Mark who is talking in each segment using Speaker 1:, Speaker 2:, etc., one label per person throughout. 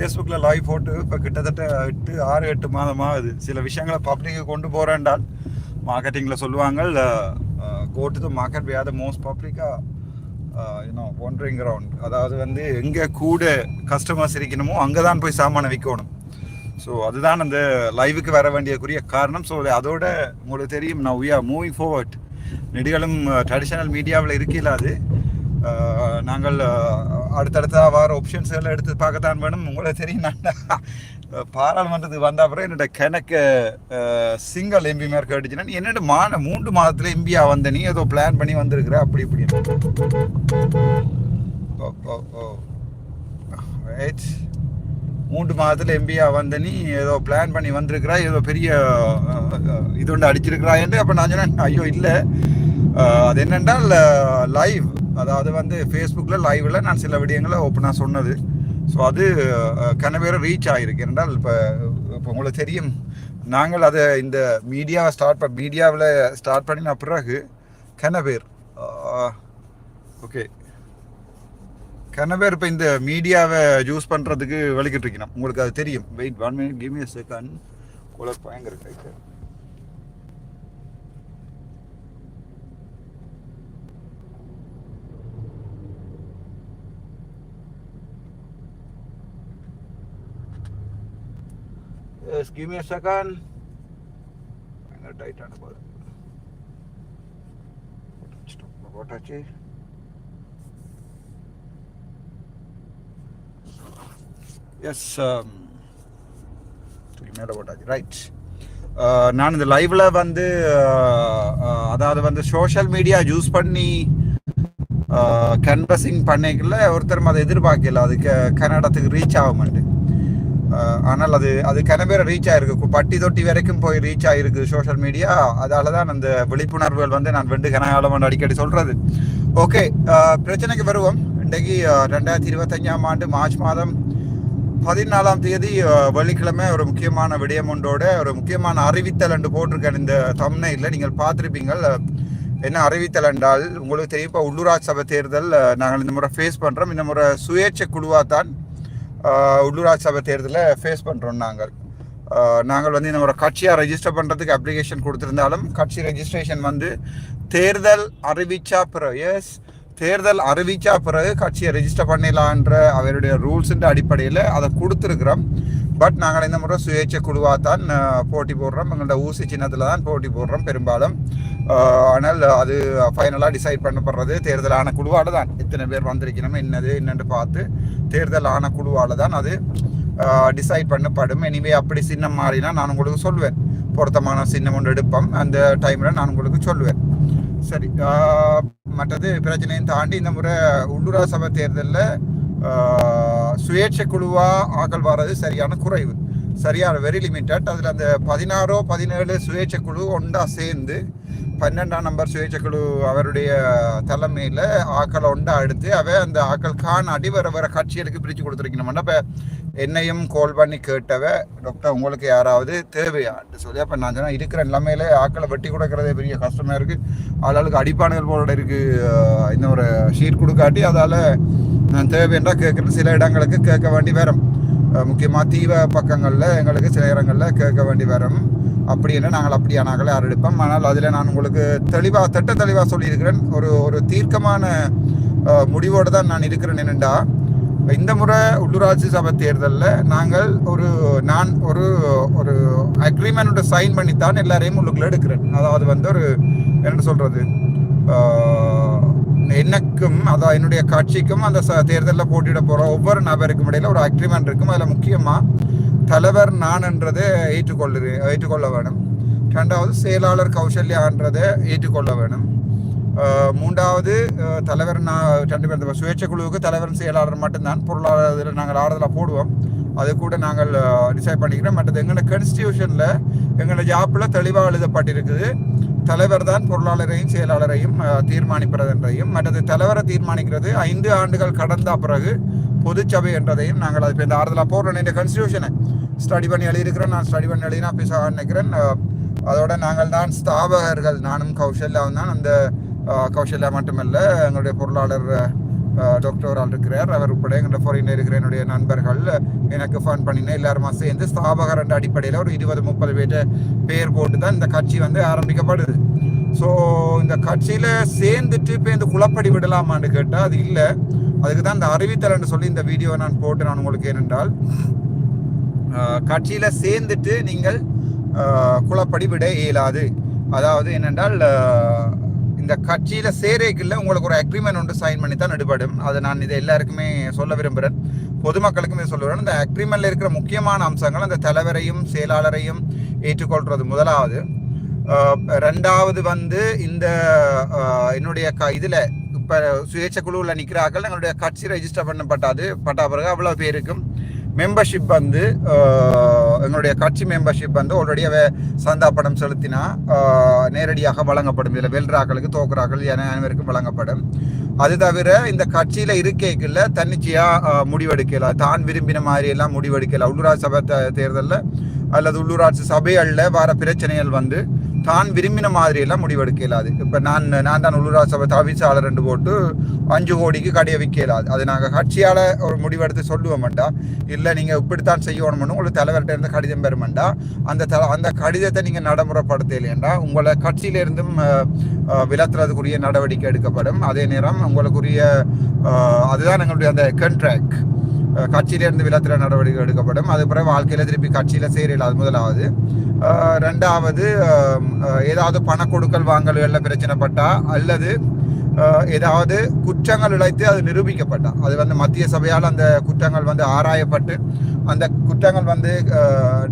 Speaker 1: ஃபேஸ்புக்கில் லைவ் போட்டு இப்போ கிட்டத்தட்ட எட்டு ஆறு எட்டு மாதம் ஆகுது. சில விஷயங்களை பப்ளிக்கு கொண்டு போகிறேன்டால் மார்க்கெட்டிங்கில் சொல்லுவாங்க go to the market where the most பப்ளிக்காக யூனோ ஒன்றிங் கிரவுண்ட் அதாவது வந்து எங்கே கூட கஸ்டமர்ஸ் இருக்கணுமோ அங்கே தான் போய் சாமானை விற்கணும் ஸோ அதுதான் அந்த லைவுக்கு வர வேண்டியக்குரிய காரணம். ஸோ அதோட உங்களுக்கு தெரியும். நான் உயா are மூவிங் forward. நெடுகளும் ட்ரெடிஷனல் மீடியாவில் இருக்கல அது. நாங்கள் அடுத்தடுத்த வர ஆப்ஷன்ஸ் எல்லாம் எடுத்து பார்க்கத்தான் வேணும். உங்களுக்கு தெரியும் நான் பாராளுமன்றத்துக்கு வந்த அப்புறம் என்னோட கணக்கு சிங்கிள் எம்பி மார்க் அடிச்சுன்னா. நீ என்னோட மான மூன்று மாதத்தில் எம்பியா வந்த நீ ஏதோ பிளான் பண்ணி வந்திருக்கிற அப்படி இப்படி ஓ ஓ ஓ. ரைட் மூன்று மாதத்தில் எம்பியா வந்த நீ ஏதோ பிளான் பண்ணி வந்திருக்கிறா ஏதோ பெரிய இது ஒன்று அடிச்சிருக்கிறா என்று அப்போ நான் சொன்னேன் ஐயோ இல்லை. அது என்னென்றால் லைவ் அதாவது வந்து ஃபேஸ்புக்கில் லைவில் நான் சில விடயங்களை ஓப்பனாக சொன்னது. ஸோ அது கனவேற ரீச் ஆகிருக்கு என்றால் இப்போ இப்போ உங்களுக்கு தெரியும் நாங்கள் அதை இந்த மீடியாவை ஸ்டார்ட் ப மீடியாவில் ஸ்டார்ட் பண்ணின பிறகு கனவேர் ஓகே கனவேர் இப்போ இந்த மீடியாவை யூஸ் பண்ணுறதுக்கு வலிக்கிட்டு இருக்கணும் உங்களுக்கு அது தெரியும். Wait one minute give me second குளர் பயங்கர கைக்கு Yes, give me a second. பயங்கர டைட்டான போது போட்டாச்சு எஸ் மேலே போட்டாச்சு ரைட் நான் இந்த லைவ்ல வந்து uh, uh, அதாவது வந்து சோஷியல் மீடியா யூஸ் பண்ணி uh, கன்வர்சிங் பண்ணிக்கல ஒருத்தரும் அதை எதிர்பார்க்கல. அதுக்கு கன்னடத்துக்கு ரீச் ஆகுமெண்டு ஆனால் அது அது கனவேற ரீச் ஆயிருக்கு. பட்டி தொட்டி வரைக்கும் போய் ரீச் ஆயிருக்கு சோஷியல் மீடியா அதால தான் அந்த விழிப்புணர்வுகள் வந்து நான் வெண்டு கனகாலம் அடிக்கடி சொல்றது. ஓகே பிரச்சனைக்கு வருவோம். இன்றைக்கு ரெண்டாயிரத்தி இருபத்தஞ்சாம் ஆண்டு மார்ச் மாதம் பதினாலாம் தேதி வெள்ளிக்கிழமை ஒரு முக்கியமான விடயம் ஒன்றோட ஒரு முக்கியமான அறிவித்தல் என்று போட்டிருக்கேன். இந்த தம்னையில் நீங்கள் பார்த்துருப்பீங்கள். என்ன அறிவித்தல் என்றால் உங்களுக்கு தெரியும் இப்போ உள்ளூராட்சி சபை தேர்தல் நாங்கள் இந்த முறை ஃபேஸ் பண்ணுறோம் இந்த முறை சுயேட்சை குழுவாக தான் உள்ளூராட்சி சபை தேர்தலில் ஃபேஸ் பண்ணுறோம் நாங்கள் நாங்கள் வந்து இந்த ஒரு கட்சியாக ரெஜிஸ்டர் பண்ணுறதுக்கு அப்ளிகேஷன் கொடுத்துருந்தாலும் கட்சி ரெஜிஸ்ட்ரேஷன் வந்து தேர்தல் அறிவிச்சா பிறகு எஸ் தேர்தல் அறிவிச்சா பிறகு கட்சியை ரெஜிஸ்டர் பண்ணிடலான்ற அவருடைய ரூல்ஸுன்ற அடிப்படையில் அதை கொடுத்துருக்குறோம். பட் நாங்கள் இந்த முறை சுயேட்சை குழுவாக தான் போட்டி போடுறோம். எங்களோட ஊசி சின்னத்தில் தான் போட்டி போடுறோம் பெரும்பாலும். ஆனால் அது ஃபைனலாக டிசைட் பண்ணப்படுறது தேர்தல் ஆன குழுவால் தான் எத்தனை பேர் வந்திருக்கணும் என்னது என்னன்னு பார்த்து தேர்தல் ஆன குழுவால் தான் அது டிசைட் பண்ணப்படும். எனிவே அப்படி சின்னம் மாறினா நான் உங்களுக்கு சொல்வேன். பொருத்தமான சின்னம் ஒன்று எடுப்போம். அந்த டைமில் நான் உங்களுக்கு சொல்லுவேன் சரி மற்றது பிரச்சனையும் தாண்டி இந்த முறை உள்ளூரா சபை தேர்தலில் சுயேட்சை குழுவாக ஆக்கள் வர்றது சரியான குறைவு. சரியான வெரி லிமிட்டட் அதில் அந்த பதினாறோ பதினேழு சுயேட்சை குழு ஒன்றா சேர்ந்து பன்னெண்டாம் நம்பர் சுயேட்சக்குழு அவருடைய தலைமையில் ஆக்களை ஒன்றா எடுத்து அவ அந்த ஆக்கள் காணாடி வர கட்சிகளுக்கு பிரித்து கொடுத்துருக்கணும்னா இப்போ என்னையும் கால் பண்ணி கேட்டவ டாக்டர் உங்களுக்கு யாராவது தேவையான்னு சொல்லி அப்போ நான் சொன்னேன் இருக்கிற நிலைமையில ஆக்களை வெட்டி கொடுக்கறதே பெரிய கஷ்டமாக இருக்குது ஆளாளுக்கு அடிப்பானுகள் போல இருக்குது இந்த ஒரு ஷீட் கொடுக்காட்டி அதால் நான் தேவைன்றா கேட்குற சில இடங்களுக்கு கேட்க வேண்டி வரும். முக்கியமாக தீவ பக்கங்களில் எங்களுக்கு சில இடங்களில் கேட்க வேண்டி வரும். அப்படின்னு நாங்கள் அப்படியானாங்களே அரெடுப்போம் ஆனால் அதில் நான் உங்களுக்கு தெளிவாக திட்ட தெளிவாக சொல்லியிருக்கிறேன். ஒரு ஒரு தீர்க்கமான முடிவோடு தான் நான் இருக்கிறேன் என்னென்றா இந்த முறை உள்ளூராட்சி சபை தேர்தலில் நாங்கள் ஒரு நான் ஒரு ஒரு அக்ரிமெண்ட் சைன் பண்ணித்தான் எல்லாரையும் உள்ளுக்குள்ள எடுக்கிறேன். அதாவது வந்து ஒரு என்ன சொல்கிறது எனக்கும் அதான் என்னுடைய கட்சிக்கும் அந்த ச தேர்தலில் போட்டியிட போகிற ஒவ்வொரு நபருக்கும் இடையில ஒரு அக்ரிமெண்ட் இருக்கும். அதில் முக்கியமாக தலைவர் நான்ன்றதை ஏற்றுக்கொள்ளு ஏற்றுக்கொள்ள வேணும். ரெண்டாவது செயலாளர் கௌசல்யான்றதை ஏற்றுக்கொள்ள வேணும். மூன்றாவது தலைவர் நான் ரெண்டு பேர் சுயேட்சை குழுவுக்கு தலைவர் செயலாளர் மட்டும்தான். பொருளாதாரத்தில் நாங்கள் ஆறுதலாக போடுவோம். அது கூட நாங்கள் டிசைட் பண்ணிக்கிறோம். மற்றது எங்களோட கான்ஸ்டியூஷனில் எங்களோட ஜாப்பில் தெளிவாக எழுதப்பட்டிருக்குது. தலைவர் தான் பொருளாளரையும் செயலாளரையும் ஆஹ் மற்றது தலைவரை தீர்மானிக்கிறது ஐந்து ஆண்டுகள் கடந்த பிறகு பொதுச்சபை என்றதையும் நாங்கள் அது இப்போ இந்த ஆறுதலாக போடுறோம். இந்த கன்ஸ்டியூஷனை ஸ்டடி பண்ணி எழுதியிருக்கிறோம். நான் ஸ்டடி பண்ணி எழுதி நான் பேச நினைக்கிறேன். அதோட நாங்கள் தான் ஸ்தாபகர்கள். நானும் கௌஷல்யாவும் தான். அந்த கௌஷல்யா மட்டுமில்லை மட்டுமல்ல எங்களுடைய பொருளாளர் டாக்டர் ஆள் இருக்கிறார். அவர் உட்பட எங்கள் ஃபாரின் இருக்கிற என்னுடைய நண்பர்கள் எனக்கு ஃபோன் பண்ணினேன் எல்லாருமா சேர்ந்து ஸ்தாபகர் என்ற அடிப்படையில் ஒரு இருபது முப்பது பேர்ட்ட பேர் போட்டு தான் இந்த கட்சி வந்து ஆரம்பிக்கப்படுது. ஸோ இந்த கட்சியில் சேர்ந்துட்டு இப்போ இந்த குழப்படி விடலாமான்னு கேட்டால் அது இல்லை. அதுக்கு தான் இந்த அறிவித்தல்னு சொல்லி இந்த வீடியோவை நான் போட்டு நான் உங்களுக்கு ஏனென்றால் கட்சியில் சேர்ந்துட்டு நீங்கள் குழப்படி விட இயலாது. அதாவது என்னென்றால் இந்த கட்சியில் சேரேக்குள்ள உங்களுக்கு ஒரு அக்ரிமெண்ட் ஒன்று சைன் பண்ணி தான் நடுபடும் அதை நான் இதை எல்லாருக்குமே சொல்ல விரும்புகிறேன் பொதுமக்களுக்குமே சொல்லுவேன் இந்த அக்ரிமெண்ட்டில் இருக்கிற முக்கியமான அம்சங்கள் அந்த தலைவரையும் செயலாளரையும் ஏற்றுக்கொள்வது முதலாவது. ரெண்டாவது வந்து இந்த என்னுடைய க இதில் இப்போ சுயேட்சை குழுவில் நிற்கிறார்கள் எங்களுடைய கட்சி ரெஜிஸ்டர் பண்ணப்பட்டாது. பட்டா பிறகு அவ்வளோ பேருக்கும் மெம்பர்ஷிப் வந்து எங்களுடைய கட்சி மெம்பர்ஷிப் வந்து ஆல்ரெடி சந்தா பணம் செலுத்தினா நேரடியாக வழங்கப்படும். இதில் வெல்றாக்களுக்கு தோக்குறாக்கள் என அனைவருக்கும் வழங்கப்படும். அது தவிர இந்த கட்சியில் இருக்கைக்குள்ள தன்னிச்சையாக முடிவெடுக்கல. தான் விரும்பின மாதிரி எல்லாம் முடிவெடுக்கல. உள்ளூராட்சி சபை தேர்தலில் அல்லது உள்ளூராட்சி சபைகளில் வர பிரச்சனைகள் வந்து தான் விரும்பின மாதிரியெல்லாம் முடிவெடுக்க இயலாது. இப்போ நான் நான் தான் உள்ளூராட்சி சபை தவிசாளர் ரெண்டு போட்டு அஞ்சு கோடிக்கு கடையை விற்க இயலாது. அது நாங்கள் கட்சியால் ஒரு முடிவெடுத்து சொல்லுவோம்டா இல்லை நீங்கள் இப்படித்தான் செய்யணும்னு உங்களுக்கு தலைவர்கிட்ட இருந்து கடிதம் பெறுமெண்டா அந்த த அந்த கடிதத்தை நீங்கள் நடைமுறைப்படுத்த இல்லையண்டா உங்களை கட்சியிலிருந்தும் விலத்துறதுக்குரிய நடவடிக்கை எடுக்கப்படும். அதே நேரம் உங்களுக்குரிய அதுதான் எங்களுடைய அந்த கண்ட்ராக்ட் கட்சியிலிருந்து விலத்துற நடவடிக்கை எடுக்கப்படும். அது பிறகு வாழ்க்கையில் திருப்பி கட்சியில் சேரல அது முதலாவது ரெண்டாவது ஏதாவது பண கொடுக்கல் வாங்கல்களில் பிரச்சனைப்பட்டா அல்லது ஏதாவது குற்றங்கள் இழைத்து அது நிரூபிக்கப்பட்டா. அது வந்து மத்திய சபையால் அந்த குற்றங்கள் வந்து ஆராயப்பட்டு அந்த குற்றங்கள் வந்து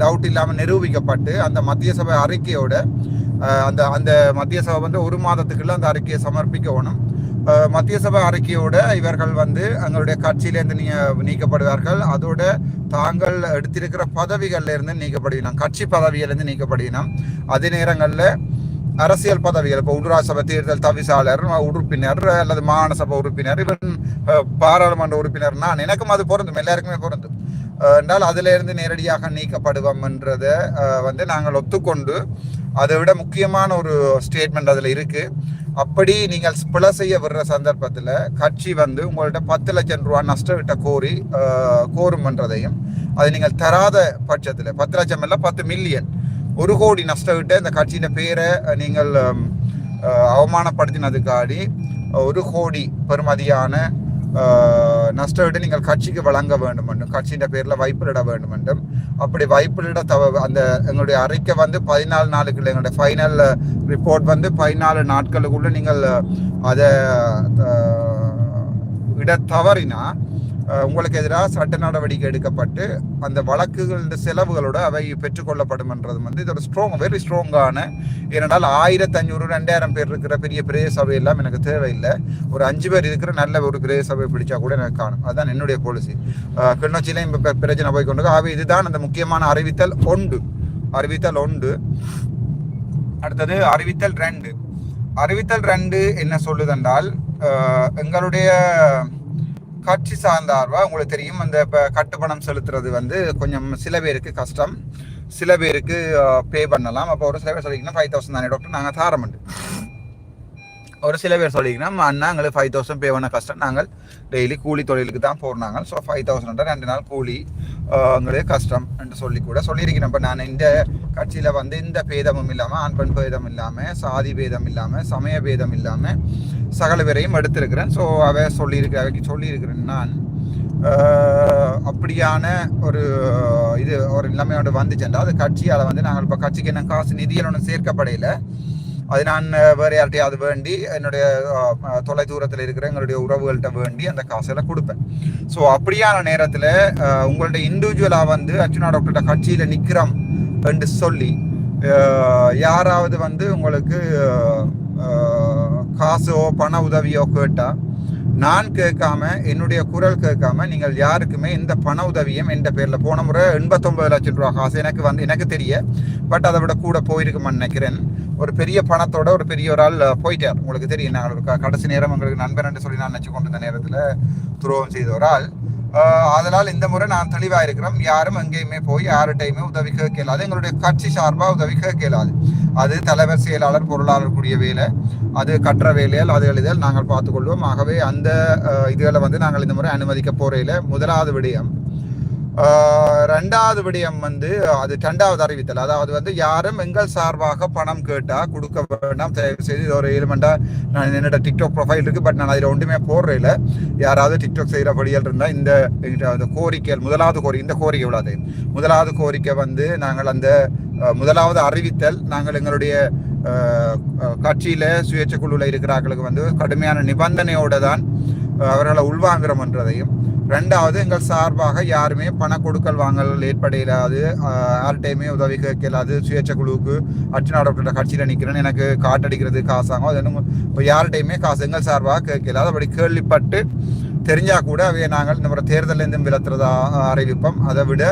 Speaker 1: டவுட் இல்லாமல் நிரூபிக்கப்பட்டு அந்த மத்திய சபை அறிக்கையோட அந்த அந்த மத்திய சபை வந்து ஒரு மாதத்துக்குள்ள அந்த அறிக்கையை சமர்ப்பிக்கணும். மத்திய சபை அறிக்கையோட இவர்கள் வந்து எங்களுடைய கட்சியிலேருந்து நீ நீக்கப்படுவார்கள். அதோட தாங்கள் எடுத்திருக்கிற பதவிகள்ல இருந்து நீக்கப்படுவினோம் கட்சி பதவியிலிருந்து நீக்கப்படுவினோம் அதே நேரங்களில் அரசியல் பதவிகள் இப்போ உள்ளூராட்சி சபை தேர்தல் தவிசாளர் உறுப்பினர் அல்லது மாகாண சபை உறுப்பினர் இவன் பாராளுமன்ற உறுப்பினர் நான் எனக்கும் அது பொருந்தும் எல்லாருக்குமே பொருந்தும். என்றால் அதுல இருந்து நேரடியாக நீக்கப்படுவோம் என்றதை வந்து நாங்கள் ஒத்துக்கொண்டு அதை விட முக்கியமான ஒரு ஸ்டேட்மெண்ட் அதில் இருக்கு. அப்படி நீங்கள் பிழை செய்ய விடுற சந்தர்ப்பத்தில் கட்சி வந்து உங்கள்கிட்ட பத்து லட்சம் ரூபா நஷ்டவிட்ட கோரி கோரும்ன்றதையும் அது நீங்கள் தராத பட்சத்தில் பத்து லட்சம் இல்லை பத்து மில்லியன் ஒரு கோடி நஷ்டவிட்ட இந்த கட்சியின் பேரை நீங்கள் அவமானப்படுத்தினதுக்காடி ஒரு கோடி பெருமதியான நஷ்டவிட்டு நீங்கள் கட்சிக்கு வழங்க வேண்டும் என்றும் கட்சியின் பேரில் வைப்பிலிட வேண்டும் என்றும் அப்படி வைப்பிலிட தவ அந்த எங்களுடைய அறிக்கை வந்து பதினாலு நாளுக்குள்ள எங்களுடைய ஃபைனல் ரிப்போர்ட் வந்து பதினாலு நாட்களுக்குள்ள நீங்கள் அதை இட தவறினா உங்களுக்கு எதிராக சட்ட நடவடிக்கை எடுக்கப்பட்டு அந்த வழக்குகள் செலவுகளோடு அவை பெற்றுக்கொள்ளப்படும் என்றது வந்து இதோட ஸ்ட்ராங் வெரி ஸ்ட்ராங்கான ஏனென்றால் ஆயிரத்தஞ்சூறு ரெண்டாயிரம் பேர் இருக்கிற பெரிய பிரதேச சபை எல்லாம் எனக்கு தேவையில்லை. ஒரு அஞ்சு பேர் இருக்கிற நல்ல ஒரு பிரதேச சபை பிடிச்சா கூட எனக்கு காணும். அதுதான் என்னுடைய பாலிசி கிளிநொச்சியிலையும் இப்போ பிரச்சனை போய் கொண்டு ஆகவே இதுதான் அந்த முக்கியமான அறிவித்தல் ஒன்று. அறிவித்தல் ஒன்று. அடுத்தது அறிவித்தல் ரெண்டு. அறிவித்தல் ரெண்டு என்ன சொல்லுதென்றால் எங்களுடைய கட்சி சார்ந்தார்வா? உங்களுக்கு தெரியும் அந்த இப்போ கட்டுப்பணம் செலுத்துறது வந்து கொஞ்சம் சில பேருக்கு கஷ்டம். சில பேருக்கு பே பண்ணலாம். அப்போ ஒரு சில பேர் சொல்லிங்கன்னா ஃபைவ் தௌசண்ட் தானே டாக்டர் நாங்கள் தாரமண்டு. ஒரு சில பேர் சொல்லிங்கன்னா அண்ணா எங்களுக்கு ஃபைவ் தௌசண்ட் பே பண்ண கஷ்டம். நாங்கள் டெய்லி கூலி தொழிலுக்கு தான் போடுறாங்க ஸோ ஃபைவ் தௌசண்ட் ரெண்டு நாள் கூலி எங்களுக்கு கஷ்டம் என்று சொல்லி கூட சொல்லியிருக்கிறேன். இப்போ நான் இந்த கட்சியில் வந்து இந்த பேதமும் இல்லாமல் ஆண் பெண் பேதம் இல்லாமல் சாதி பேதம் இல்லாமல் சமய பேதம் இல்லாமல் சகல பேரையும் எடுத்திருக்கிறேன். ஸோ அவ சொல்லியிருக்க அவைக்கு சொல்லியிருக்கிறேன் நான் அப்படியான ஒரு இது ஒரு நிலைமையோட ஒன்று அது கட்சியால் வந்து நாங்கள் இப்போ கட்சிக்கு என்ன காசு நிதியில் ஒன்று சேர்க்கப்படையில். அது நான் வேறு யார்ட்டையாவது வேண்டி என்னுடைய தொலை தூரத்தில் இருக்கிற எங்களுடைய உறவுகள்கிட்ட வேண்டி அந்த காசெல்லாம் கொடுப்பேன். ஸோ அப்படியான நேரத்தில் உங்கள்ட்ட இண்டிவிஜுவலாக வந்து அர்ச்சனா டாக்டர்கிட்ட கட்சியில் நிற்கிறோம் என்று சொல்லி யாராவது வந்து உங்களுக்கு காசோ பண உதவியோ கேட்டால் நான் கேட்காம என்னுடைய குரல் கேட்காம நீங்கள் யாருக்குமே இந்த பண உதவியும் எந்த பேரில் போன முறை எண்பத்தொம்பது லட்சம் ரூபா காசு எனக்கு வந்து எனக்கு தெரிய பட் அதை விட கூட போயிருக்குமான்னு நினைக்கிறேன். ஒரு பெரிய பணத்தோட ஒரு பெரிய ஒரு ஆள் போயிட்டார். உங்களுக்கு தெரியும் நான் ஒரு கடைசி நேரம் எங்களுக்கு நண்பன் சொல்லி நான் நினச்சி கொண்டிருந்த நேரத்தில் துரோகம் செய்த ஒரு ஆள். அதனால் இந்த முறை நான் தெளிவாக இருக்கிறோம் யாரும் எங்கேயுமே போய் யார்கிட்டையுமே உதவி கேட்கலாது. எங்களுடைய கட்சி சார்பாக உதவி கேட்கலாது. அது தலைவர் செயலாளர் பொருளாளர் கூடிய வேலை. அது கற்ற வேலையால் அது எழுதல் நாங்கள் பார்த்துக்கொள்வோம் ஆகவே அந்த இதுகளை வந்து நாங்கள் இந்த முறை அனுமதிக்க போறையில் முதலாவது விடயம் ரெண்டாவது விடயம் வந்து அது ரெண்டாவது அறிவித்தல். அதாவது வந்து யாரும் எங்கள் சார்பாக பணம் கேட்டால் கொடுக்க வேண்டாம். தயவு செய்து இது ஒரு எலிமெண்ட்டாக நான் என்னோட டிக்டாக் ப்ரொஃபைல் இருக்குது பட் நான் அதில் ஒன்றுமே போடுறதில்ல யாராவது டிக்டாக் செய்கிறபடியால் இருந்தால் இந்த அந்த கோரிக்கை முதலாவது கோரிக்கை இந்த கோரிக்கை விடாது. முதலாவது கோரிக்கை வந்து நாங்கள் அந்த முதலாவது அறிவித்தல் நாங்கள் எங்களுடைய கட்சியில் சுயேட்சை குழுவில் இருக்கிறார்களுக்கு வந்து கடுமையான நிபந்தனையோடு தான் அவர்களை அவர்களை உள்வாங்குறோம்ன்றதையும் ரெண்டாவது எங்கள் சார்பாக யாருமே பண கொடுக்கல் வாங்கல் ஏற்படையிலாது யார்கிட்டையுமே உதவி கேட்கலாது. சுயேட்சை குழுவுக்கு அச்சுநாடப்பட்ட கட்சியில் நிற்கிறேன்னு எனக்கு காட்டடிக்கிறது காசாகும். அது என்ன இப்போ யார்கிட்டையுமே காசு எங்கள் சார்பாக கேட்கலாது அப்படி கேள்விப்பட்டு தெரிஞ்சால் கூட அவையை நாங்கள் இந்த முறை தேர்தலேருந்தும் விலத்துறதா அறிவிப்போம். அதை விட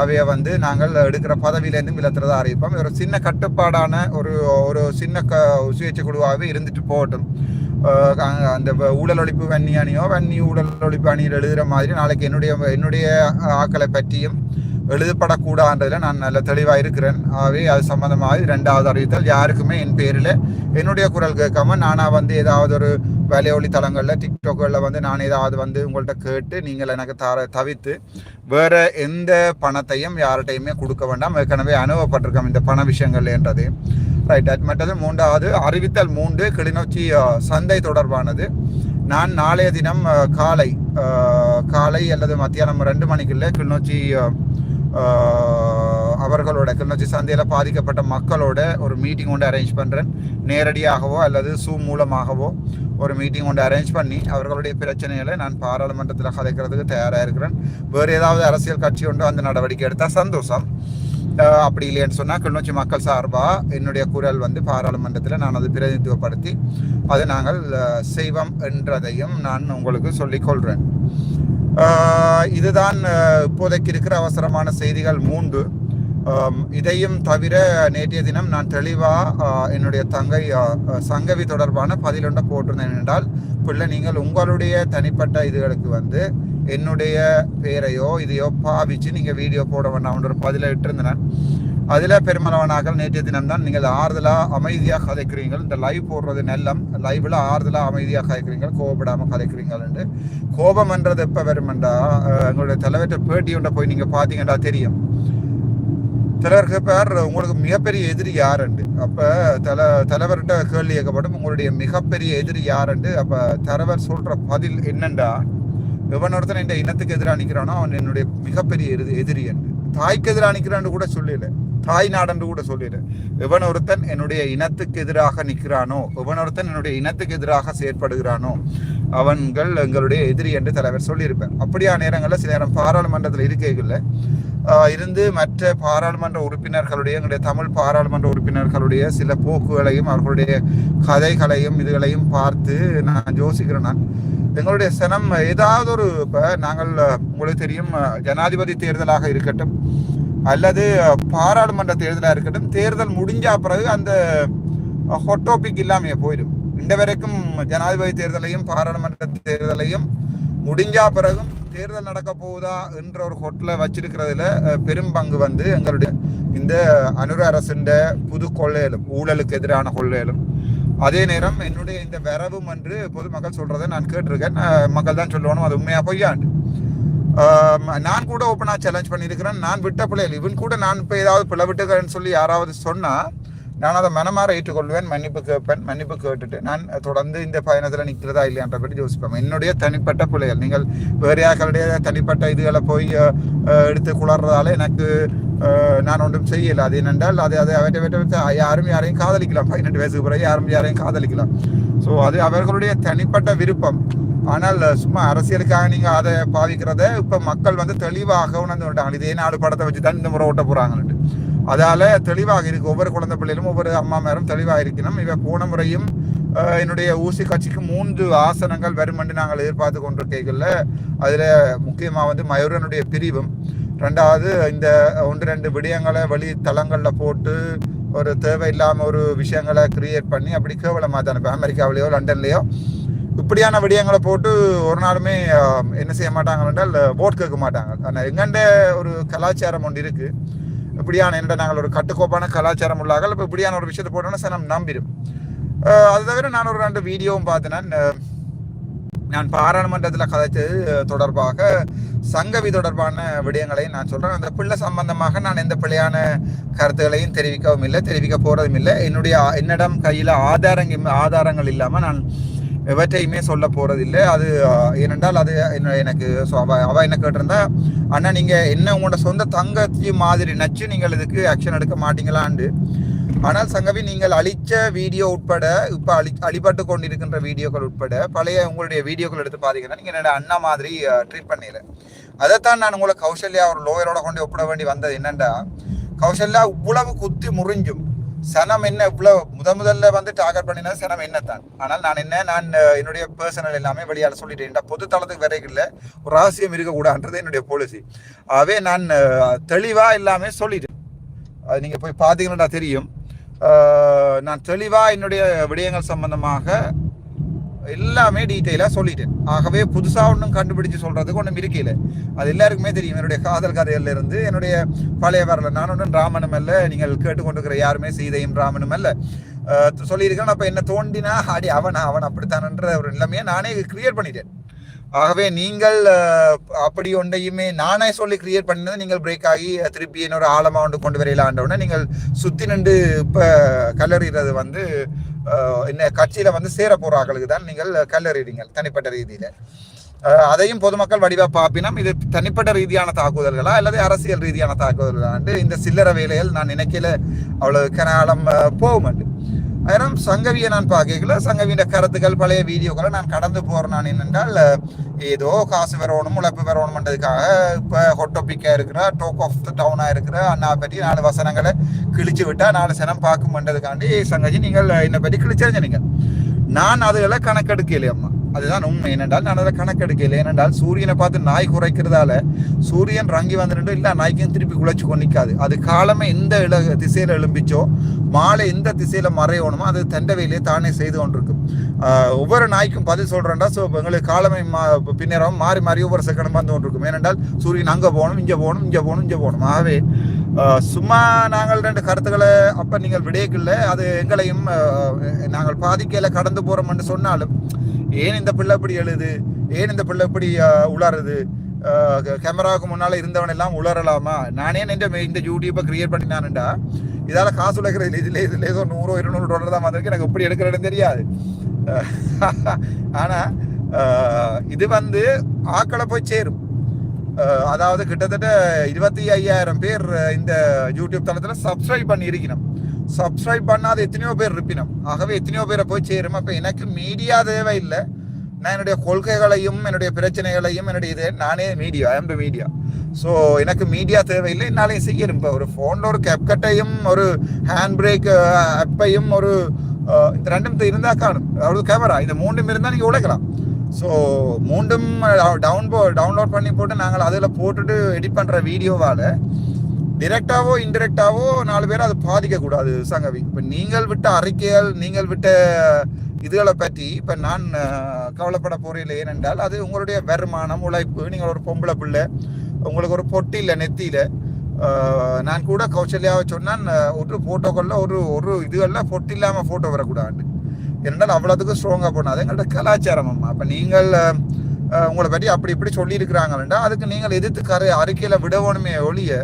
Speaker 1: அவையை அவைய வந்து நாங்கள் எடுக்கிற பதவியிலேருந்தும் விலத்துறதா அறிவிப்போம். ஒரு சின்ன கட்டுப்பாடான ஒரு ஒரு சின்ன க சுயேட்சை குழுவாகவே இருந்துட்டு போகட்டும். அந்த ஊழல் ஒழிப்பு வன்னி அணியோ வன்னி ஊழல் ஒழிப்பு அணியில் எழுதுகிற மாதிரி நாளைக்கு என்னுடைய என்னுடைய ஆக்களை பற்றியும் எழுதப்படக்கூடாதுன்றதில் நான் நல்ல தெளிவாக இருக்கிறேன். ஆகவே அது சம்மந்தமாக ரெண்டாவது அறிவித்தல் யாருக்குமே என் பேரில் என்னுடைய குரல் கேட்காம நானாக வந்து ஏதாவது ஒரு வலையொலி தளங்களில் டிக்டாக்களில் வந்து நான் ஏதாவது வந்து உங்கள்கிட்ட கேட்டு நீங்கள் எனக்கு தர தவிர்த்து வேறு எந்த பணத்தையும் யார்கிட்டையுமே கொடுக்க வேண்டாம். ஏற்கனவே அனுபவப்பட்டிருக்கோம் இந்த பண விஷயங்கள் என்றது ரைட் அது மற்றது மூன்றாவது அறிவித்தல் மூன்று கிளிநொச்சி சந்தை தொடர்பானது. நான் நாளைய தினம் காலை காலை அல்லது மத்தியானம் ரெண்டு மணிக்குள்ளே கிளிநொச்சி அவர்களோட கிளர்ச்சி சந்தையில் பாதிக்கப்பட்ட மக்களோட ஒரு மீட்டிங் ஒன்று அரேஞ்ச் பண்ணுறேன் நேரடியாகவோ அல்லது சூம் மூலமாகவோ ஒரு மீட்டிங் ஒன்று அரேஞ்ச் பண்ணி அவர்களுடைய பிரச்சனைகளை நான் பாராளுமன்றத்தில் கதைக்கிறதுக்கு தயாராக இருக்கிறேன். வேறு ஏதாவது அரசியல் கட்சி ஒன்று அந்த நடவடிக்கை எடுத்தால் சந்தோஷம். அப்படி இல்லைன்னு சொன்னால் கிளிநொச்சி மக்கள் சார்பாக என்னுடைய குரல் வந்து பாராளுமன்றத்தில் நான் அதை பிரதிநிதித்துவப்படுத்தி அதை நாங்கள் செய்வோம் என்றதையும் நான் உங்களுக்கு சொல்லிக்கொள்கிறேன் இதுதான் இப்போதைக்கு இருக்கிற அவசரமான செய்திகள் மூன்று. இதையும் தவிர நேற்றைய தினம் நான் தெளிவாக என்னுடைய தங்கை சங்கவி தொடர்பான பதிலொன்றை போட்டிருந்தேன் என்றால் பிள்ளை நீங்கள் உங்களுடைய தனிப்பட்ட இதுகளுக்கு வந்து என்னுடைய பேரையோ இதையோ பாவிச்சு நீங்கள் வீடியோ போட வேண்டாம். ஒரு பதிலை இட்டிருந்தேன். அதில் பெருமளவனாக நேற்றைய தினம் தான் நீங்கள் ஆறுதலாக அமைதியாக கதைக்கிறீங்கள் இந்த லைவ் போடுறது நல்லம். லைவில் ஆறுதலாக அமைதியாக கதைக்கிறீங்கள் கோபப்படாமல் கதைக்கிறீங்கன்ட்டு கோபம் என்றது எப்போ வருமெண்டா எங்களுடைய தலைவர்கிட்ட பேட்டி ஒன்றை போய் நீங்கள் பார்த்தீங்கன்னா தெரியும். தலைவருக்கு பேர் உங்களுக்கு மிகப்பெரிய எதிரி யாருண்டு? அப்போ தல தலைவர்கிட்ட கேள்வி கேட்கப்படும் உங்களுடைய மிகப்பெரிய எதிரி யாருண்டு? அப்போ தலைவர் சொல்கிற பதில் என்னண்டா எவன் ஒருத்தன் இந்த இனத்துக்கு எதிராக நிற்கிறானோ அவன் என்னுடைய மிகப்பெரிய எதிரி எதிரி என்று. தாய்க்கு எதிராக நிக்கிறான்னு கூட சொல்லலை. தாய் நாடன்று கூட சொல்லிடுறேன் எவன் ஒருத்தன் என்னுடைய இனத்துக்கு எதிராக நிற்கிறானோ எவன் ஒருத்தன் என்னுடைய இனத்துக்கு எதிராக செயற்படுகிறானோ அவன்கள் எங்களுடைய எதிரி என்று தலைவர் சொல்லியிருப்பார். அப்படியா நேரங்களில் சில நேரம் பாராளுமன்றத்தில் இருக்கைகளில் இருந்து மற்ற பாராளுமன்ற உறுப்பினர்களுடைய எங்களுடைய தமிழ் பாராளுமன்ற உறுப்பினர்களுடைய சில போக்குகளையும் அவர்களுடைய கதைகளையும் இதுகளையும் பார்த்து நான் யோசிக்கிறேன் நான். எங்களுடைய சனம் ஏதாவது ஒரு இப்போ நாங்கள் உங்களுக்கு தெரியும் ஜனாதிபதி தேர்தலாக இருக்கட்டும் அல்லது பாராளுமன்ற தேர்தலாக இருக்கட்டும் தேர்தல் முடிஞ்ச பிறகு அந்த ஹொட் டாபிக் இல்லாமையே போயிடும். இந்த வரைக்கும் ஜனாதிபதி தேர்தலையும் பாராளுமன்ற தேர்தலையும் முடிஞ்சா பிறகும் தேர்தல் நடக்க போகுதா என்ற ஒரு ஹோட்டலில் வச்சிருக்கிறதுல பெரும் பங்கு வந்து எங்களுடைய இந்த அனுர அரசின் புது கொள்ளையிலும் ஊழலுக்கு எதிரான கொள்ளையிலும். அதே நேரம் என்னுடைய இந்த வரவும் என்று பொதுமக்கள் சொல்றதை நான் கேட்டிருக்கேன். மக்கள் தான் சொல்லணும் அது உண்மையா பொய்யாண்டு நான் கூட ஓப்பனாக சேலஞ்ச் பண்ணியிருக்கிறேன். நான் விட்ட பிள்ளைகள் இவன் கூட நான் இப்போ ஏதாவது பிள்ளை விட்டுக்கிறேன்னு சொல்லி யாராவது சொன்னால் நான் அதை மனமாற ஏற்றுக்கொள்வேன் மன்னிப்பு கேட்பேன் மன்னிப்பு கேட்டுட்டு நான் தொடர்ந்து இந்த பயணத்தில் நிற்கிறதா இல்லையான்ற பற்றி யோசிப்பேன். என்னுடைய தனிப்பட்ட பிள்ளைகள் நீங்கள் வேறு யார்களுடைய தனிப்பட்ட இதுகளை போய் எடுத்து குளர்றதால எனக்கு நான் ஒன்றும் செய்யலை. அது என்னென்றால் அது அதை அவற்றை அவற்றை யாரும் யாரையும் காதலிக்கலாம். பதினெட்டு வயசுக்கு பிறகு யாரும் யாரையும் காதலிக்கலாம். ஸோ அது அவர்களுடைய தனிப்பட்ட விருப்பம். ஆனால் சும்மா அரசியலுக்காக நீங்கள் அதை பாவிக்கிறத இப்போ மக்கள் வந்து தெளிவாக உணர்ந்து விட்டாங்க இதே நாலு படத்தை வச்சு தான் இந்த முறை ஓட்ட போகிறாங்கன்ட்டு அதால தெளிவாக இருக்குது ஒவ்வொரு குழந்தை பிள்ளையிலும் ஒவ்வொரு அம்மா மேரும் தெளிவாக இருக்கணும். இவை போன முறையும் என்னுடைய ஊசி கட்சிக்கு மூன்று ஆசனங்கள் வரும் என்று நாங்கள் எதிர்பார்த்து கொண்டிருக்கைகளில் அதில் முக்கியமாக வந்து மயூரனுடைய பிரிவும். ரெண்டாவது இந்த ஒன்று ரெண்டு விடயங்களை வெளி தளங்களில் போட்டு ஒரு தேவையில்லாமல் ஒரு விஷயங்களை கிரியேட் பண்ணி அப்படி கேவலமாக தான் இப்போ அமெரிக்காவிலேயோ லண்டன்லேயோ இப்படியான விடயங்களை போட்டு ஒரு நாளுமே என்ன செய்ய மாட்டாங்க என்றால் ஓட் கேட்க மாட்டாங்க. ஆனால் எங்கண்ட ஒரு கலாச்சாரம் ஒன்று இருக்குது இப்படியான என்ற நாங்கள் ஒரு கட்டுக்கோப்பான கலாச்சாரம் உள்ளாக இப்போ இப்படியான ஒரு விஷயத்தை போட்டோன்னா நம்ம நம்பிடும் அது தவிர நான் ஒரு ரெண்டு வீடியோவும் பார்த்தேன். நான் பாராளுமன்றத்தில் கதைத்தது தொடர்பாக சங்கவி தொடர்பான விடயங்களையும் நான் சொல்கிறேன் அந்த பிள்ளை சம்பந்தமாக நான் எந்த பிள்ளையான கருத்துக்களையும் தெரிவிக்கவும் இல்லை தெரிவிக்க போகிறதும் இல்லை. என்னுடைய என்னிடம் கையில் ஆதாரங்க ஆதாரங்கள் இல்லாமல் நான் எவற்றையுமே சொல்ல போகிறதில்லை அது ஏனென்றால் அது என்ன- எனக்கு ஸோ அவ அவ என்ன கேட்டிருந்தா அண்ணா நீங்கள் என்ன உங்களோட சொந்த தங்கத்தையும் மாதிரி நச்சு நீங்கள் இதுக்கு ஆக்ஷன் எடுக்க மாட்டீங்களான்னு ஆனால் சங்கவி நீங்கள் அழித்த வீடியோ உட்பட இப்போ அழி அழிபட்டு கொண்டிருக்கின்ற வீடியோக்கள் உட்பட பழைய உங்களுடைய வீடியோக்கள் எடுத்து பாத்தீங்கன்னா நீங்கள் என்னோட அண்ணா மாதிரி ட்ரீட் பண்ணல அதைத்தான் நான் உங்களை கௌசல்யா ஒரு லோயரோட கொண்டு ஒப்பிட வேண்டி வந்தது என்னென்னா கௌசல்யா இவ்வளவு குத்தி முறிஞ்சும். சனம் என்ன இவ்வளோ முத முதல்ல வந்து டார்கெட் பண்ணினா சனம் என்ன தான் ஆனால் நான் என்ன நான் என்னுடைய பர்சனல் எல்லாமே வெளியால் சொல்லிட்டேன். பொது தளத்துக்கு வரைக்கும் ஒரு ரகசியம் இருக்கக்கூடாதுன்றது என்னுடைய பாலிசி ஆகவே நான் தெளிவாக எல்லாமே சொல்லிட்டேன். அது நீங்கள் போய் பார்த்தீங்கன்னா தெரியும். நான் தெளிவாக என்னுடைய விடயங்கள் சம்பந்தமாக எல்லாமே டீட்டெயிலாக சொல்லிட்டேன். ஆகவே புதுசாக ஒன்றும் கண்டுபிடிச்சு சொல்கிறதுக்கு ஒன்றும் இருக்கையில். அது எல்லாருக்குமே தெரியும். என்னுடைய காதல் கதையிலிருந்து என்னுடைய பழைய வரல நான் ஒன்றும் ராமனும் அல்ல நீங்கள் கேட்டுக்கொண்டிருக்கிற யாருமே சீதையும் ராமனும் அல்ல. சொல்லியிருக்கேன் அப்போ என்ன தோண்டினா அடி அவன் அவன் அப்படித்தானன்ற ஒரு நிலைமையை நானே கிரியேட் பண்ணிட்டேன். ஆகவே நீங்கள் அப்படி ஒன்றையுமே நானே சொல்லி கிரியேட் பண்ணது நீங்கள் பிரேக் ஆகி திருப்பி என்னோட ஆழமாக ஒன்று கொண்டு வரையிலாண்டவுடனே நீங்கள் சுற்றி நின்று இப்போ கல்லறிகிறது வந்து என்ன கட்சியில் வந்து சேர போற தான் நீங்கள் கல்லறிறீங்க தனிப்பட்ட ரீதியில். அதையும் பொதுமக்கள் வடிவாக பார்ப்பினும் இது தனிப்பட்ட ரீதியான தாக்குதல்களா அல்லது அரசியல் ரீதியான தாக்குதல்களாண்டு இந்த சில்லறை வேலைகள் நான் நினைக்கல அவ்வளோ கனாலம் போகுமாண்டு. அதனால் சங்கவியை நான் பார்க்கல சங்கவியின் கருத்துக்கள் பழைய வீடியோக்களை நான் கடந்து போகிறேன் நான் என்னென்றால் ஏதோ காசு வரணும் உழைப்பு வரணும்ன்றதுக்காக இப்போ ஹொட்டோபிக்கா இருக்கிற டோக் ஆஃப் த டவுனாக இருக்கிற அண்ணா பற்றி நாலு வசனங்களை கிழிச்சு விட்டா நாலு சனம் பார்க்கும்ன்றதுக்காண்டி சங்கஜி நீங்கள் என்னை பற்றி கிழிச்சறிஞ்சீங்க நான் அதுகளை கணக்கெடுக்கலையம்மா அதுதான் உண்மை. என்னென்றால் நான் அதை கணக்கெடுக்கல ஏனென்றால் சூரியனை பார்த்து நாய் குறைக்கிறதால சூரியன் ரங்கி வந்துட்டு இல்லை நாய்க்கும் திருப்பி குழைச்சி கொண்டிக்காது அது காலமே எந்த இல திசையில் எழும்பிச்சோ மாலை எந்த திசையில் மறையணுமோ அது தண்டவையிலே தானே செய்து கொண்டிருக்கும். ஒவ்வொரு நாய்க்கும் பதில் சொல்கிறேன்டா ஸோ எங்களுக்கு காலமை மா பின்னரம் மாறி மாறி ஒவ்வொரு செகண்டும் வந்து கொண்டிருக்கும். ஏனென்றால் சூரியன் அங்கே போகணும் இங்கே போகணும் இங்கே போகணும் இங்கே போகணும். ஆகவே சும்மா நாங்கள் ரெண்டு கருத்துக்களை அப்போ நீங்கள் விடையக்கில்ல அது எங்களையும் நாங்கள் பாதிக்கையில் கடந்து போகிறோம்னு சொன்னாலும் ஏன் இந்த பிள்ளை இப்படி எழுது ஏன் இந்த பிள்ளை இப்படி உளருது கேமராவுக்கு முன்னால் இருந்தவன் எல்லாம் உளரலாமா நானே இந்த இந்த யூடியூப்பை கிரியேட் பண்ணினானுண்டா. இதால் காசு உழைக்கிறது இதில் இதில் ஏதோ நூறோ இருநூறு டாலர் தான் வந்திருக்கு. எனக்கு எப்படி எடுக்கிறேன்னு தெரியாது. ஆனால் இது வந்து ஆக்களை போய் சேரும். அதாவது கிட்டத்தட்ட இருபத்தி ஐயாயிரம் பேர் இந்த யூடியூப் தளத்தில் சப்ஸ்கிரைப் பண்ணி இருக்கணும் சப்ஸ்கிரைப் பண்ணாத எத்தனையோ பேர் இருப்பினோம். ஆகவே எத்தனையோ பேரை போய் சேரும். அப்போ எனக்கு மீடியா தேவையில்லை. நான் என்னுடைய கொள்கைகளையும் என்னுடைய பிரச்சனைகளையும் என்னுடைய இது நானே media I the media so எனக்கு மீடியா தேவையில்லை. என்னாலையும் செய்யணும் இப்போ ஒரு ஃபோனில் ஒரு கேப்கட்டையும் ஒரு ஹேண்ட் பிரேக் அப்பையும் ஒரு இந்த ரெண்டும் இருந்தால் காணும். அதாவது கேமரா இந்த மூன்றும் இருந்தால் நீங்கள் உழைக்கலாம். ஸோ மூண்டும் டவுன் டவுன்லோட் பண்ணி போட்டு நாங்கள் அதில் போட்டுட்டு எடிட் பண்ணுற வீடியோவால் டிரெக்டாவோ இன்டெரக்டாவோ நாலு பேர் அது பாதிக்கக்கூடாது சங்கவி. இப்போ நீங்கள் விட்ட அறிக்கைகள் நீங்கள் விட்ட இதுகளை பற்றி இப்போ நான் கவலைப்பட போகிறேன் ஏனென்றால் அது உங்களுடைய வருமானம் உழைப்பு நீங்கள் ஒரு பொம்பளை பிள்ளை உங்களுக்கு ஒரு பொட்டி இல்லை நெத்தியில. நான் கூட கௌசல்யாவை சொன்னால் ஒரு ஃபோட்டோக்களில் ஒரு ஒரு இதுகளில் பொட்டி இல்லாமல் ஃபோட்டோ வரக்கூடாது. ஏனென்றால் அவ்வளோத்துக்கும் ஸ்ட்ராங்காக போனது எங்கள்கிட்ட கலாச்சாரம் அம்மா. அப்போ நீங்கள் உங்களை பற்றி அப்படி இப்படி சொல்லியிருக்கிறாங்கன்னா அதுக்கு நீங்கள் எதிர்த்து கரு அறிக்கையில் விடணுமே ஒழிய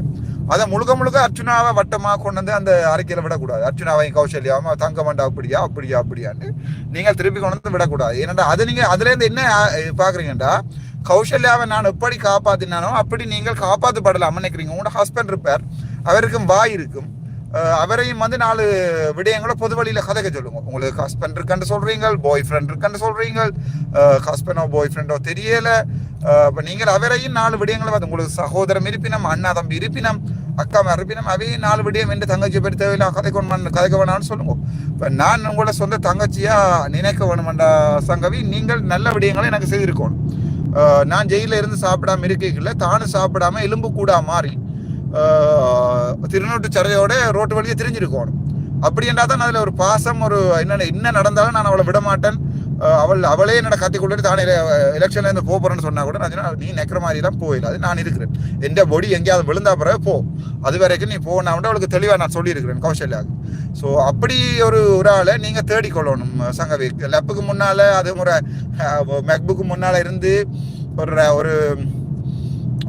Speaker 1: அதை முழுக்க முழுக்க அர்ச்சுனாவை வட்டமாக கொண்டு வந்து அந்த அறிக்கையில் விடக்கூடாது. அர்ச்சுனாவையும் கௌசல்யாவும் தங்கமண்டா அப்படியா அப்படியா அப்படியான்னு நீங்கள் திருப்பி கொண்டு வந்து விடக்கூடாது. ஏன்னா அது நீங்கள் அதுலேருந்து என்ன பார்க்குறீங்கடா கௌசல்யாவை நான் எப்படி காப்பாற்றினானோ அப்படி நீங்கள் காப்பாற்றப்படலாம் நினைக்கிறீங்க. உங்களோட ஹஸ்பண்ட் இருப்பார். அவருக்கும் வாய் இருக்கும். அவரையும் வந்து நாலு விடயங்களை பொது வழியில் கதைக்க சொல்லுங்க. உங்களுக்கு ஹஸ்பண்ட் இருக்கன்னு சொல்கிறீங்க பாய் ஃப்ரெண்ட் இருக்கன்னு சொல்கிறீங்க ஹஸ்பண்டோ பாய் ஃப்ரெண்டோ தெரியலை. இப்போ நீங்கள் அவரையும் நாலு விடயங்களை வந்து உங்களுக்கு சகோதரம் இருப்பினம் அண்ணா தம்பி இருப்பினம் அக்கா இருப்பினம் அவையும் நாலு விடயம் என்று தங்கச்சி பேர் தேவையில்லை கதைக்க கதைக்க வேணாம்னு சொல்லுங்க. இப்போ நான் உங்களோட சொந்த தங்கச்சியாக நினைக்க வேணுமெண்டா சங்கவி நீங்கள் நல்ல விடயங்களை எனக்கு செய்திருக்கணும். நான் ஜெயிலில் இருந்து சாப்பிடாம இருக்கீங்கல்ல தானும் சாப்பிடாம எலும்பு கூடா மாறி ஆஹ் திருநூட்டு சரையோட ரோட்டு வழியே திரிஞ்சிருக்கணும் அப்படி என்றால் தான் அதில் ஒரு பாசம் ஒரு என்ன என்ன நடந்தாலும் நான் அவளை விட மாட்டேன் அவள் அவளே என்னோட கத்தி கொண்டு தானே எலெக்ஷன்ல இருந்து போக போறேன்னு சொன்னா கூட நான் நீ நெக்கிற மாதிரி தான் போயில அது நான் இருக்கிறேன். எந்த பொடி எங்கேயாவது விழுந்தா பிறகு போ. அது வரைக்கும் நீ போனா அவளுக்கு தெளிவாக நான் சொல்லியிருக்கிறேன் கௌசல்யாவுக்கு. ஸோ அப்படி ஒரு ஒரு ஆளை நீங்கள் தேடிக்கொள்ளணும் சங்கவி. லெப்புக்கு முன்னால் அது ஒரு மேக்புக்கு முன்னால் இருந்து ஒரு ஒரு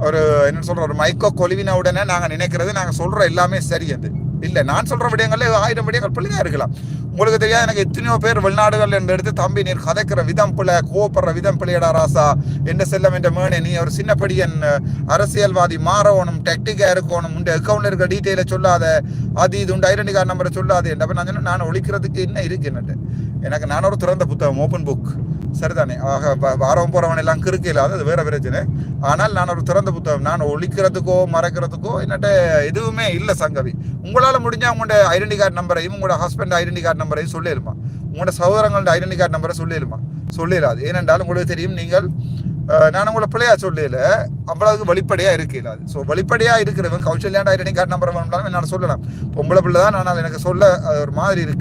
Speaker 1: ஒரு என்ன சொல்ற ஒரு மைக்கோ கொலுவின உடனே நாங்க நினைக்கிறது நாங்க சொல்ற எல்லாமே சரி அது. இல்ல நான் சொல்ற விடயங்கள்ல ஆயிரம் விடயங்கள் பிள்ளையா இருக்கலாம். உங்களுக்கு தெரியாது எனக்கு எத்தனையோ பேர் வெளிநாடுகள் என்று எடுத்து தம்பி நீர் கதைக்கிற விதம் பிள்ளை கோவப்படுற விதம் பிள்ளையடா ராசா. என்ன செல்லம் என்ற மேனே நீ ஒரு சின்னப்படியன் அரசியல்வாதி மாறவணும் டெக்டிக்கா இருக்கணும் உண்டு அக்கௌண்ட்ல இருக்க டீட்டெயில சொல்லாத அது இது உண்டு ஐடென்டி கார்டு நம்பரை சொல்லாது. அப்ப நான் சொன்னேன் நான் ஒழிக்கிறதுக்கு என்ன இருக்கு? என்னட்டு. எனக்கு நான் ஒரு திறந்த புத்தகம் ஓப்பன் புக் சரிதானே? வாரம் போகிறவன் எல்லாம் கிறுக்கு இல்லாத அது வேற பிரச்சனை. ஆனால் நான் ஒரு திறந்த புத்தகம் நான் ஒழிக்கிறதுக்கோ மறைக்கிறதுக்கோ என்னட்ட எதுவுமே இல்லை சங்கவி. உங்களால் முடிஞ்சால் உங்களோட ஐடென்டி கார்டு நம்பரையும் உங்களோட ஹஸ்பண்ட் ஐடென்டி கார்டு நம்பரையும் சொல்லிடுமா உங்களோட சகோதரங்களோட ஐடென்டி கார்டு நம்பரை சொல்லிடுமா சொல்லிடாது ஏனென்றால் உங்களுக்கு தெரியும் நீங்கள் நான் உங்களை பிள்ளையா சொல்லல அவ்வளவுக்கு வழிப்படையாக இருக்கையில் அது ஸோ வழிப்படையாக இருக்கிறவங்க கௌசல்யாண்ட ஐடென்டி கார்டு நம்பர் வேணும்னாலும் என்னால் சொல்லலாம். பொம்பளை பிள்ளை தான் ஆனால் எனக்கு சொல்ல ஒரு மாதிரி இருக்குது